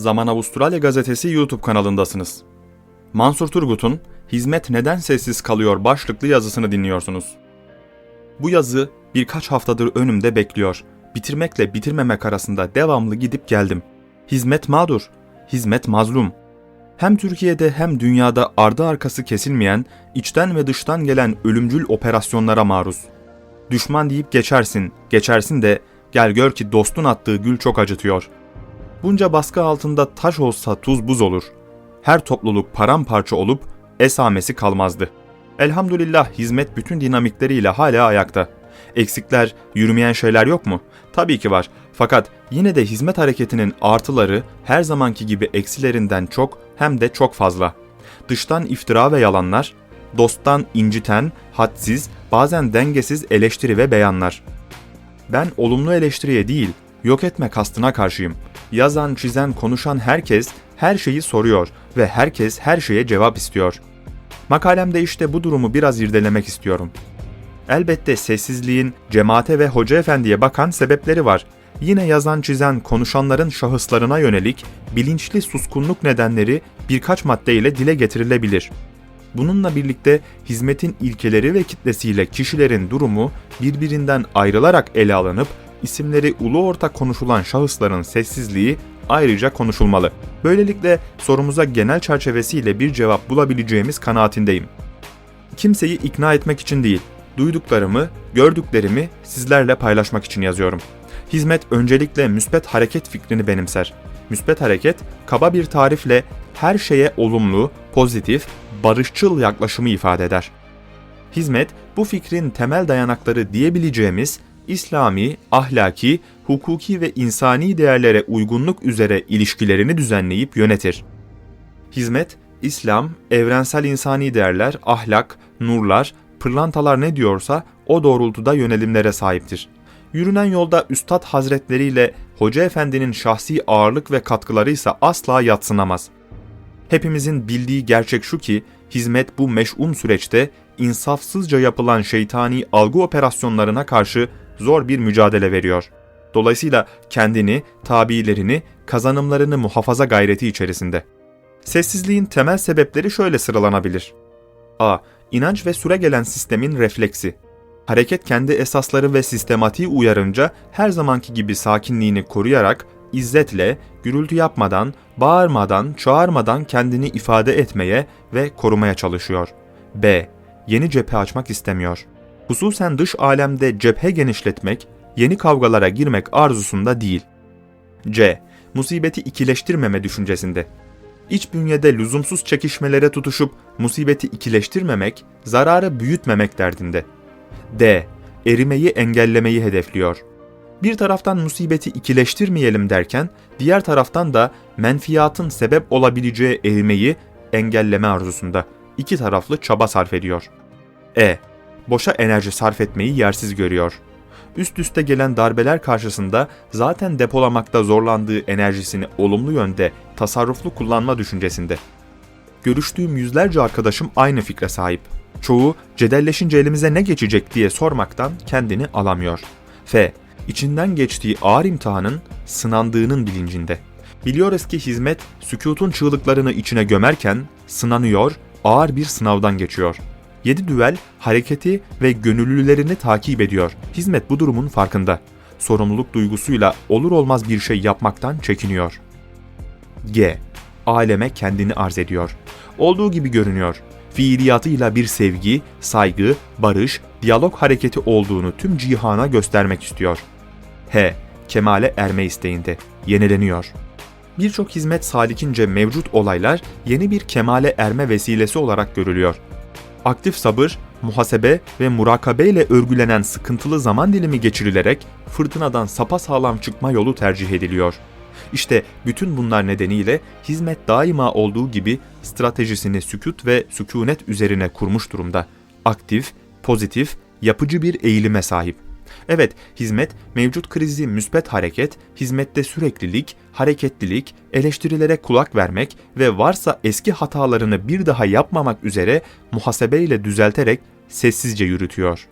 Zaman Avustralya Gazetesi YouTube kanalındasınız. Mansur Turgut'un Hizmet Neden Sessiz Kalıyor başlıklı yazısını dinliyorsunuz. Bu yazı birkaç haftadır önümde bekliyor. Bitirmekle bitirmemek arasında devamlı gidip geldim. Hizmet mağdur, hizmet mazlum. Hem Türkiye'de hem dünyada ardı arkası kesilmeyen, içten ve dıştan gelen ölümcül operasyonlara maruz. Düşman deyip geçersin, geçersin de gel gör ki dostun attığı gül çok acıtıyor. Bunca baskı altında taş olsa tuz buz olur. Her topluluk paramparça olup esamesi kalmazdı. Elhamdülillah hizmet bütün dinamikleriyle hala ayakta. Eksikler, yürümeyen şeyler yok mu? Tabii ki var. Fakat yine de hizmet hareketinin artıları her zamanki gibi eksilerinden çok hem de çok fazla. Dıştan iftira ve yalanlar, dosttan inciten, hadsiz, bazen dengesiz eleştiri ve beyanlar. Ben olumlu eleştiriye değil, yok etme kastına karşıyım. Yazan, çizen, konuşan herkes her şeyi soruyor ve herkes her şeye cevap istiyor. Makalemde işte bu durumu biraz irdelemek istiyorum. Elbette sessizliğin cemaate ve hoca efendiye bakan sebepleri var. Yine yazan çizen konuşanların şahıslarına yönelik bilinçli suskunluk nedenleri birkaç maddeyle dile getirilebilir. Bununla birlikte hizmetin ilkeleri ve kitlesiyle kişilerin durumu birbirinden ayrılarak ele alınıp isimleri ulu orta konuşulan şahısların sessizliği ayrıca konuşulmalı. Böylelikle sorumuza genel çerçevesiyle bir cevap bulabileceğimiz kanaatindeyim. Kimseyi ikna etmek için değil, duyduklarımı, gördüklerimi sizlerle paylaşmak için yazıyorum. Hizmet öncelikle müspet hareket fikrini benimser. Müspet hareket, kaba bir tarifle her şeye olumlu, pozitif, barışçıl yaklaşımı ifade eder. Hizmet, bu fikrin temel dayanakları diyebileceğimiz İslami, ahlaki, hukuki ve insani değerlere uygunluk üzere ilişkilerini düzenleyip yönetir. Hizmet, İslam, evrensel insani değerler, ahlak, nurlar, pırlantalar ne diyorsa o doğrultuda yönelimlere sahiptir. Yürünen yolda Üstad Hazretleri ile Hoca Efendi'nin şahsi ağırlık ve katkıları ise asla yatsınamaz. Hepimizin bildiği gerçek şu ki, hizmet bu meş'um süreçte insafsızca yapılan şeytani algı operasyonlarına karşı zor bir mücadele veriyor. Dolayısıyla kendini, tabiilerini, kazanımlarını muhafaza gayreti içerisinde. Sessizliğin temel sebepleri şöyle sıralanabilir. A. İnanç ve süregelen sistemin refleksi. Hareket kendi esasları ve sistematiği uyarınca her zamanki gibi sakinliğini koruyarak izzetle, gürültü yapmadan, bağırmadan, çağırmadan kendini ifade etmeye ve korumaya çalışıyor. B. Yeni cephe açmak istemiyor. Hususen dış alemde cephe genişletmek, yeni kavgalara girmek arzusunda değil. C. Musibeti ikileştirmeme düşüncesinde. İç bünyede lüzumsuz çekişmelere tutuşup musibeti ikileştirmemek, zararı büyütmemek derdinde. D. Erimeyi engellemeyi hedefliyor. Bir taraftan musibeti ikileştirmeyelim derken, diğer taraftan da menfiyatın sebep olabileceği erimeyi engelleme arzusunda iki taraflı çaba sarf ediyor. E. Boşa enerji sarf etmeyi yersiz görüyor. Üst üste gelen darbeler karşısında zaten depolamakta zorlandığı enerjisini olumlu yönde tasarruflu kullanma düşüncesinde. Görüştüğüm yüzlerce arkadaşım aynı fikre sahip. Çoğu cedelleşince elimize ne geçecek diye sormaktan kendini alamıyor. F. İçinden geçtiği ağır imtihanın sınandığının bilincinde. Biliyoruz ki hizmet sükutun çığlıklarını içine gömerken sınanıyor, ağır bir sınavdan geçiyor. Yedi düvel hareketi ve gönüllülerini takip ediyor. Hizmet bu durumun farkında. Sorumluluk duygusuyla olur olmaz bir şey yapmaktan çekiniyor. G. Aleme kendini arz ediyor. Olduğu gibi görünüyor. Fiiliyatıyla bir sevgi, saygı, barış, diyalog hareketi olduğunu tüm cihana göstermek istiyor. H. Kemale erme isteğinde. Yenileniyor. Birçok hizmet salikince mevcut olaylar yeni bir kemale erme vesilesi olarak görülüyor. Aktif sabır, muhasebe ve murakabe ile örgülenen sıkıntılı zaman dilimi geçirilerek fırtınadan sapasağlam çıkma yolu tercih ediliyor. İşte bütün bunlar nedeniyle hizmet daima olduğu gibi stratejisini sükut ve sükunet üzerine kurmuş durumda. Aktif, pozitif, yapıcı bir eğilime sahip. Evet, hizmet, mevcut krizi müspet hareket, hizmette süreklilik, hareketlilik, eleştirilere kulak vermek ve varsa eski hatalarını bir daha yapmamak üzere muhasebeyle düzelterek sessizce yürütüyor.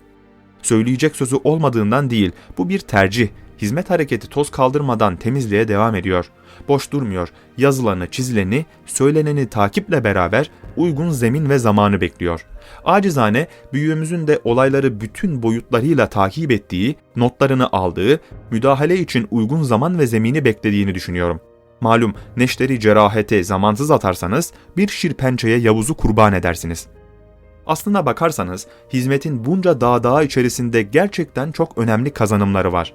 Söyleyecek sözü olmadığından değil, bu bir tercih, hizmet hareketi toz kaldırmadan temizliğe devam ediyor. Boş durmuyor. Yazılanı, çizileni, söyleneni takiple beraber uygun zemin ve zamanı bekliyor. Acizane büyüğümüzün de olayları bütün boyutlarıyla takip ettiği, notlarını aldığı, müdahale için uygun zaman ve zemini beklediğini düşünüyorum. Malum neşteri cerahete zamansız atarsanız bir şirpençeye Yavuz'u kurban edersiniz. Aslına bakarsanız hizmetin bunca dağ dağ içerisinde gerçekten çok önemli kazanımları var.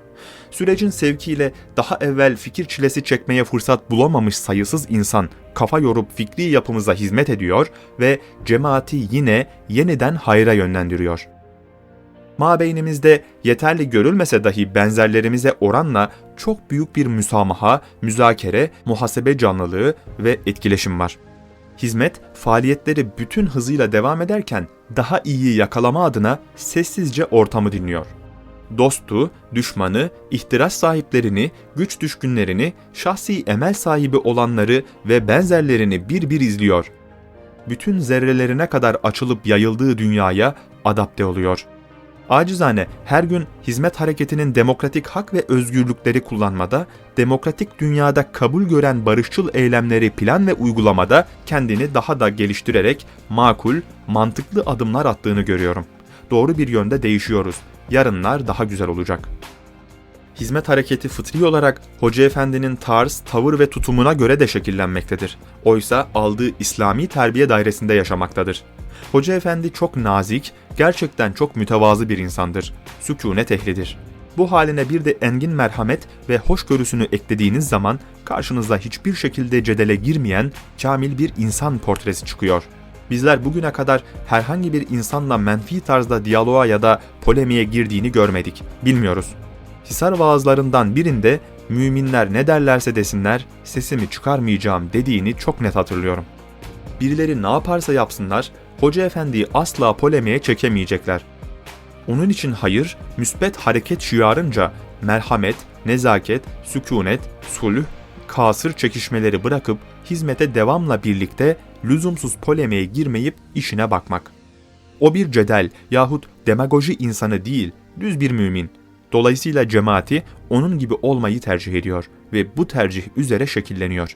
Sürecin sevkiyle daha evvel fikir çilesi çekmeye fırsat bulamamış sayısız insan kafa yorup fikri yapımıza hizmet ediyor ve cemaati yine yeniden hayra yönlendiriyor. Mabeynimizde yeterli görülmese dahi benzerlerimize oranla çok büyük bir müsamaha, müzakere, muhasebe canlılığı ve etkileşim var. Hizmet, faaliyetleri bütün hızıyla devam ederken daha iyi yakalama adına sessizce ortamı dinliyor. Dostu, düşmanı, ihtiras sahiplerini, güç düşkünlerini, şahsi emel sahibi olanları ve benzerlerini bir bir izliyor. Bütün zerrelerine kadar açılıp yayıldığı dünyaya adapte oluyor. Acizane her gün hizmet hareketinin demokratik hak ve özgürlükleri kullanmada, demokratik dünyada kabul gören barışçıl eylemleri plan ve uygulamada kendini daha da geliştirerek makul, mantıklı adımlar attığını görüyorum. Doğru bir yönde değişiyoruz. Yarınlar daha güzel olacak. Hizmet hareketi fıtri olarak Hoca Efendi'nin tarz, tavır ve tutumuna göre de şekillenmektedir. Oysa aldığı İslami terbiye dairesinde yaşamaktadır. Hoca Efendi çok nazik, gerçekten çok mütevazı bir insandır. Sükunet ehlidir. Bu haline bir de engin merhamet ve hoşgörüsünü eklediğiniz zaman karşınıza hiçbir şekilde cedele girmeyen kamil bir insan portresi çıkıyor. Bizler bugüne kadar herhangi bir insanla menfi tarzda diyaloğa ya da polemiğe girdiğini görmedik. Bilmiyoruz. Hisar vaazlarından birinde müminler ne derlerse desinler sesimi çıkarmayacağım dediğini çok net hatırlıyorum. Birileri ne yaparsa yapsınlar Hoca Efendi'yi asla polemiğe çekemeyecekler. Onun için hayır, müsbet hareket şiarınca merhamet, nezaket, sükunet, sulh, kasır çekişmeleri bırakıp hizmete devamla birlikte lüzumsuz polemiğe girmeyip işine bakmak. O bir cedel yahut demagoji insanı değil, düz bir mümin. Dolayısıyla cemaati onun gibi olmayı tercih ediyor ve bu tercih üzere şekilleniyor.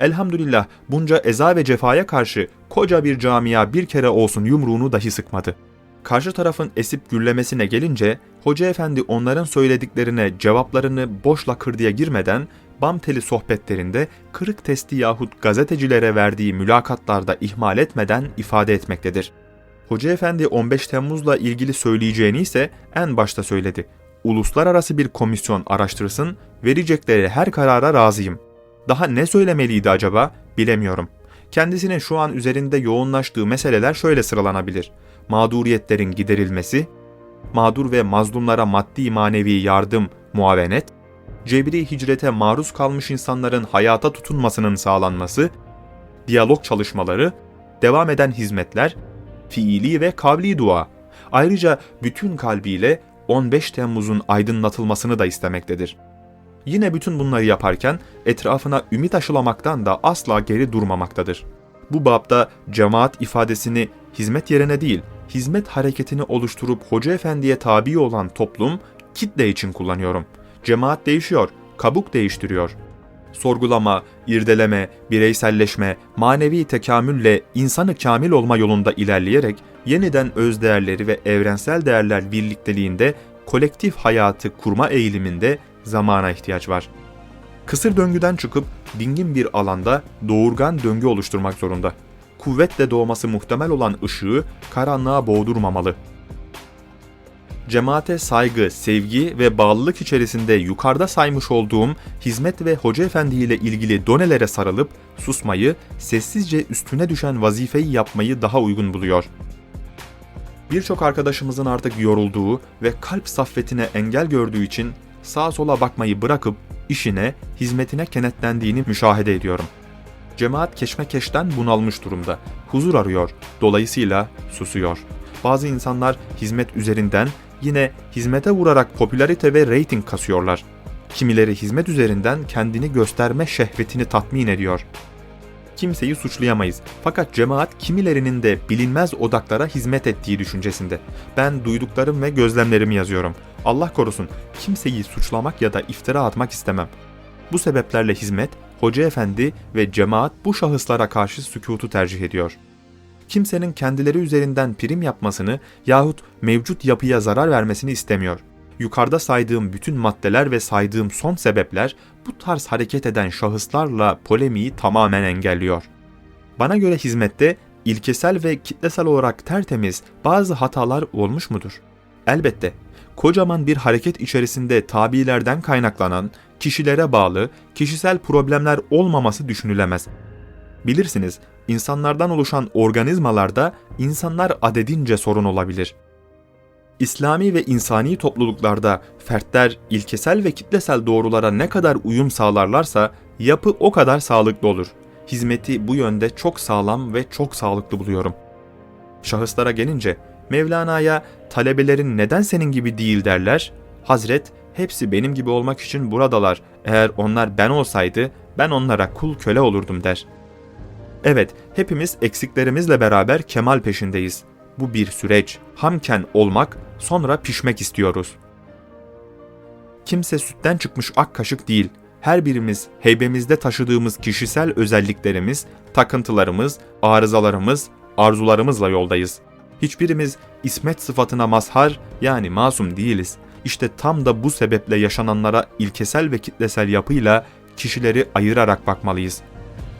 Elhamdülillah bunca eza ve cefaya karşı koca bir camia bir kere olsun yumruğunu dahi sıkmadı. Karşı tarafın esip gürlemesine gelince Hoca Efendi onların söylediklerine cevaplarını boş lakırdıya girmeden bam teli sohbetlerinde kırık testi yahut gazetecilere verdiği mülakatlarda ihmal etmeden ifade etmektedir. Hoca Efendi 15 Temmuz'la ilgili söyleyeceğini ise en başta söyledi. Uluslararası bir komisyon araştırsın, verecekleri her karara razıyım. Daha ne söylemeliydi acaba? Bilemiyorum. Kendisinin şu an üzerinde yoğunlaştığı meseleler şöyle sıralanabilir. Mağduriyetlerin giderilmesi, mağdur ve mazlumlara maddi manevi yardım, muavenet, cebri hicrete maruz kalmış insanların hayata tutunmasının sağlanması, diyalog çalışmaları, devam eden hizmetler, fiili ve kavli dua. Ayrıca bütün kalbiyle 15 Temmuz'un aydınlatılmasını da istemektedir. Yine bütün bunları yaparken etrafına ümit aşılamaktan da asla geri durmamaktadır. Bu babda cemaat ifadesini hizmet yerine değil, hizmet hareketini oluşturup Hoca Efendi'ye tabi olan toplum, kitle için kullanıyorum. Cemaat değişiyor, kabuk değiştiriyor. Sorgulama, irdeleme, bireyselleşme, manevi tekamülle insanı kamil olma yolunda ilerleyerek yeniden öz değerleri ve evrensel değerler birlikteliğinde kolektif hayatı kurma eğiliminde zamana ihtiyaç var. Kısır döngüden çıkıp dingin bir alanda doğurgan döngü oluşturmak zorunda. Kuvvetle doğması muhtemel olan ışığı karanlığa boğdurmamalı. Cemaate saygı, sevgi ve bağlılık içerisinde yukarıda saymış olduğum hizmet ve hoca efendi ile ilgili donelere sarılıp susmayı, sessizce üstüne düşen vazifeyi yapmayı daha uygun buluyor. Birçok arkadaşımızın artık yorulduğu ve kalp saffetine engel gördüğü için sağa sola bakmayı bırakıp işine, hizmetine kenetlendiğini müşahede ediyorum. Cemaat keşmekeşten bunalmış durumda. Huzur arıyor. Dolayısıyla susuyor. Bazı insanlar hizmet üzerinden yine hizmete vurarak popülarite ve reyting kasıyorlar. Kimileri hizmet üzerinden kendini gösterme şehvetini tatmin ediyor. kimseyi suçlayamayız. Fakat cemaat kimilerinin de bilinmez odaklara hizmet ettiği düşüncesinde. Ben duyduklarım ve gözlemlerimi yazıyorum. Allah korusun kimseyi suçlamak ya da iftira atmak istemem. Bu sebeplerle hizmet, hoca efendi ve cemaat bu şahıslara karşı sükutu tercih ediyor. Kimsenin kendileri üzerinden prim yapmasını yahut mevcut yapıya zarar vermesini istemiyor. Yukarıda saydığım bütün maddeler ve saydığım son sebepler bu tarz hareket eden şahıslarla polemiği tamamen engelliyor. Bana göre hizmette ilkesel ve kitlesel olarak tertemiz bazı hatalar olmuş mudur? Elbette. Kocaman bir hareket içerisinde tabilerden kaynaklanan, kişilere bağlı, kişisel problemler olmaması düşünülemez. Bilirsiniz, insanlardan oluşan organizmalarda insanlar adedince sorun olabilir. İslami ve insani topluluklarda fertler ilkesel ve kitlesel doğrulara ne kadar uyum sağlarlarsa yapı o kadar sağlıklı olur. Hizmeti bu yönde çok sağlam ve çok sağlıklı buluyorum. Şahıslara gelince Mevlana'ya talebelerin neden senin gibi değil derler. Hazret hepsi benim gibi olmak için buradalar. Eğer onlar ben olsaydı ben onlara kul köle olurdum der. Evet, hepimiz eksiklerimizle beraber kemal peşindeyiz. Bu bir süreç. Hamken olmak, sonra pişmek istiyoruz. Kimse sütten çıkmış ak kaşık değil. Her birimiz heybemizde taşıdığımız kişisel özelliklerimiz, takıntılarımız, arızalarımız, arzularımızla yoldayız. Hiçbirimiz ismet sıfatına mazhar yani masum değiliz. İşte tam da bu sebeple yaşananlara ilkesel ve kitlesel yapıyla kişileri ayırarak bakmalıyız.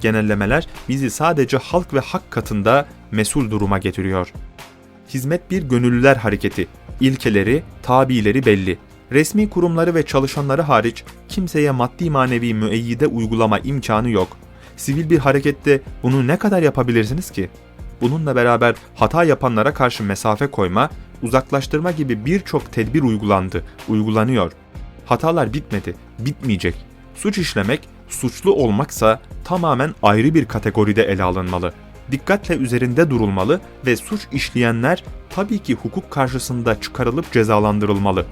Genellemeler bizi sadece halk ve hak katında mesul duruma getiriyor. Hizmet bir gönüllüler hareketi. İlkeleri, tabileri belli. Resmi kurumları ve çalışanları hariç kimseye maddi manevi müeyyide uygulama imkanı yok. Sivil bir harekette bunu ne kadar yapabilirsiniz ki? Bununla beraber hata yapanlara karşı mesafe koyma, uzaklaştırma gibi birçok tedbir uygulandı, uygulanıyor. Hatalar bitmedi, bitmeyecek. Suç işlemek, suçlu olmaksa tamamen ayrı bir kategoride ele alınmalı. Dikkatle üzerinde durulmalı ve suç işleyenler tabii ki hukuk karşısında çıkarılıp cezalandırılmalı.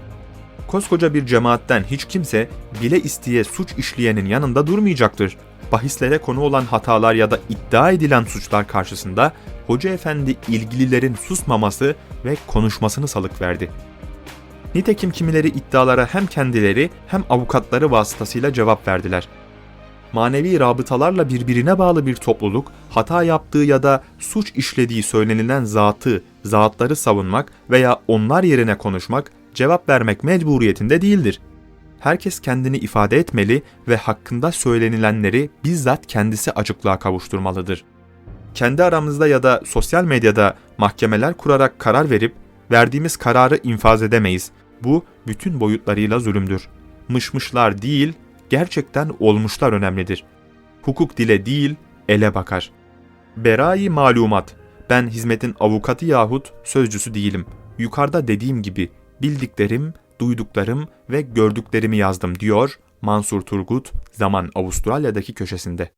Koskoca bir cemaatten hiç kimse bile isteye suç işleyenin yanında durmayacaktır. Bahislere konu olan hatalar ya da iddia edilen suçlar karşısında Hoca Efendi ilgililerin susmaması ve konuşmasını salık verdi. Nitekim kimileri iddialara hem kendileri hem avukatları vasıtasıyla cevap verdiler. Manevi rabıtalarla birbirine bağlı bir topluluk, hata yaptığı ya da suç işlediği söylenilen zatı, zatları savunmak veya onlar yerine konuşmak, cevap vermek mecburiyetinde değildir. Herkes kendini ifade etmeli ve hakkında söylenilenleri bizzat kendisi açıklığa kavuşturmalıdır. Kendi aramızda ya da sosyal medyada mahkemeler kurarak karar verip verdiğimiz kararı infaz edemeyiz. Bu bütün boyutlarıyla zulümdür. Mışmışlar değil, gerçekten olmuşlar önemlidir. Hukuk dile değil, ele bakar. Berai malumat. Ben hizmetin avukatı yahut sözcüsü değilim. Yukarıda dediğim gibi bildiklerim, duyduklarım ve gördüklerimi yazdım diyor Mansur Turgut zaman Avustralya'daki köşesinde.